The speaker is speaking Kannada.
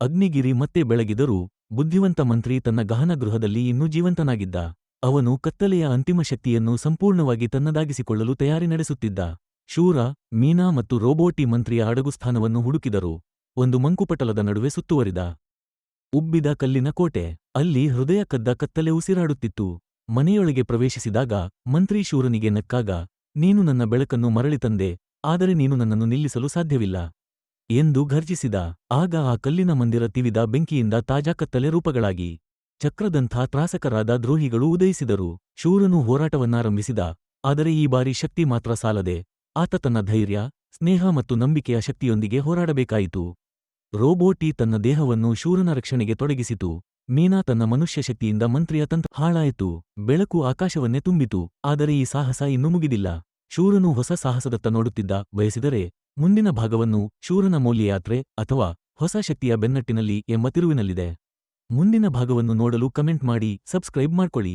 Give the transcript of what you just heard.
ಅಗ್ನಿಗಿರಿ ಮತ್ತೆ ಬೆಳಗಿದರೂ ಬುದ್ಧಿವಂತ ಮಂತ್ರಿ ತನ್ನ ಗಹನ ಗೃಹದಲ್ಲಿ ಇನ್ನೂ ಜೀವಂತನಾಗಿದ್ದ. ಅವನು ಕತ್ತಲೆಯ ಅಂತಿಮ ಶಕ್ತಿಯನ್ನು ಸಂಪೂರ್ಣವಾಗಿ ತನ್ನದಾಗಿಸಿಕೊಳ್ಳಲು ತಯಾರಿ ನಡೆಸುತ್ತಿದ್ದ. ಶೂರ, ಮೀನಾ ಮತ್ತು ರೋಬೋಟಿ ಮಂತ್ರಿಯ ಅಡಗು ಸ್ಥಾನವನ್ನು ಹುಡುಕಿದರು. ಒಂದು ಮಂಕುಪಟಲದ ನಡುವೆ ಸುತ್ತುವರಿದ. ಉಬ್ಬಿದ ಕಲ್ಲಿನ ಕೋಟೆ. ಅಲ್ಲಿ ಹೃದಯ ಕದ್ದ ಕತ್ತಲೆ ಉಸಿರಾಡುತ್ತಿತ್ತು. ಮನೆಯೊಳಗೆ ಪ್ರವೇಶಿಸಿದಾಗ ಮಂತ್ರಿ ಶೂರನಿಗೆ ನಕ್ಕಾಗ, ನೀನು ನನ್ನ ಬೆಳಕನ್ನು ಮರಳಿ ತಂದೆ, ಆದರೆ ನೀನು ನನ್ನನ್ನು ನಿಲ್ಲಿಸಲು ಸಾಧ್ಯವಿಲ್ಲ. ಎಂದು ಘರ್ಜಿಸಿದ, ಆಗ ಆ ಕಲ್ಲಿನ ಮಂದಿರ ತಿವಿದ ಬೆಂಕಿಯಿಂದ ತಾಜಾ ಕತ್ತಲೆ ರೂಪಗಳಾಗಿ. ಚಕ್ರದಂಥ ತ್ರಾಸಕರಾದ ದ್ರೋಹಿಗಳು ಉದಯಿಸಿದರು. ಶೂರನು ಹೋರಾಟವನ್ನಾರಂಭಿಸಿದ. ಆದರೆ ಈ ಬಾರಿ ಶಕ್ತಿ ಮಾತ್ರ ಸಾಲದೆ, ಆತ ತನ್ನ ಧೈರ್ಯ, ಸ್ನೇಹ ಮತ್ತು ನಂಬಿಕೆಯ ಶಕ್ತಿಯೊಂದಿಗೆ ಹೋರಾಡಬೇಕಾಯಿತು. ರೋಬೋಟಿ ತನ್ನ ದೇಹವನ್ನು ಶೂರನ ರಕ್ಷಣೆಗೆ ತೊಡಗಿಸಿತು. ಮೀನಾ ತನ್ನ ಮನುಷ್ಯ ಶಕ್ತಿಯಿಂದ ಮಂತ್ರಿಯ ತಂತ್ರ ಹಾಳಾಯಿತು. ಬೆಳಕು ಆಕಾಶವನ್ನೇ ತುಂಬಿತು. ಆದರೆ ಈ ಸಾಹಸ ಇನ್ನೂ ಮುಗಿದಿಲ್ಲ. ಶೂರನು ಹೊಸ ಸಾಹಸದತ್ತ ನೋಡುತ್ತಿದ್ದ. ಬಯಸಿದರೆ ಮುಂದಿನ ಭಾಗವನ್ನು ಶೂರನ ಮೌಲ್ಯಯಾತ್ರೆ ಅಥವಾ ಹೊಸ ಶಕ್ತಿಯ ಬೆನ್ನಟ್ಟಿನಲ್ಲಿ ಎಂಬ ತಿರುವಿನಲ್ಲಿದೆ. ಮುಂದಿನ ಭಾಗವನ್ನು ನೋಡಲು ಕಮೆಂಟ್ ಮಾಡಿ, ಸಬ್ಸ್ಕ್ರೈಬ್ ಮಾಡ್ಕೊಳ್ಳಿ.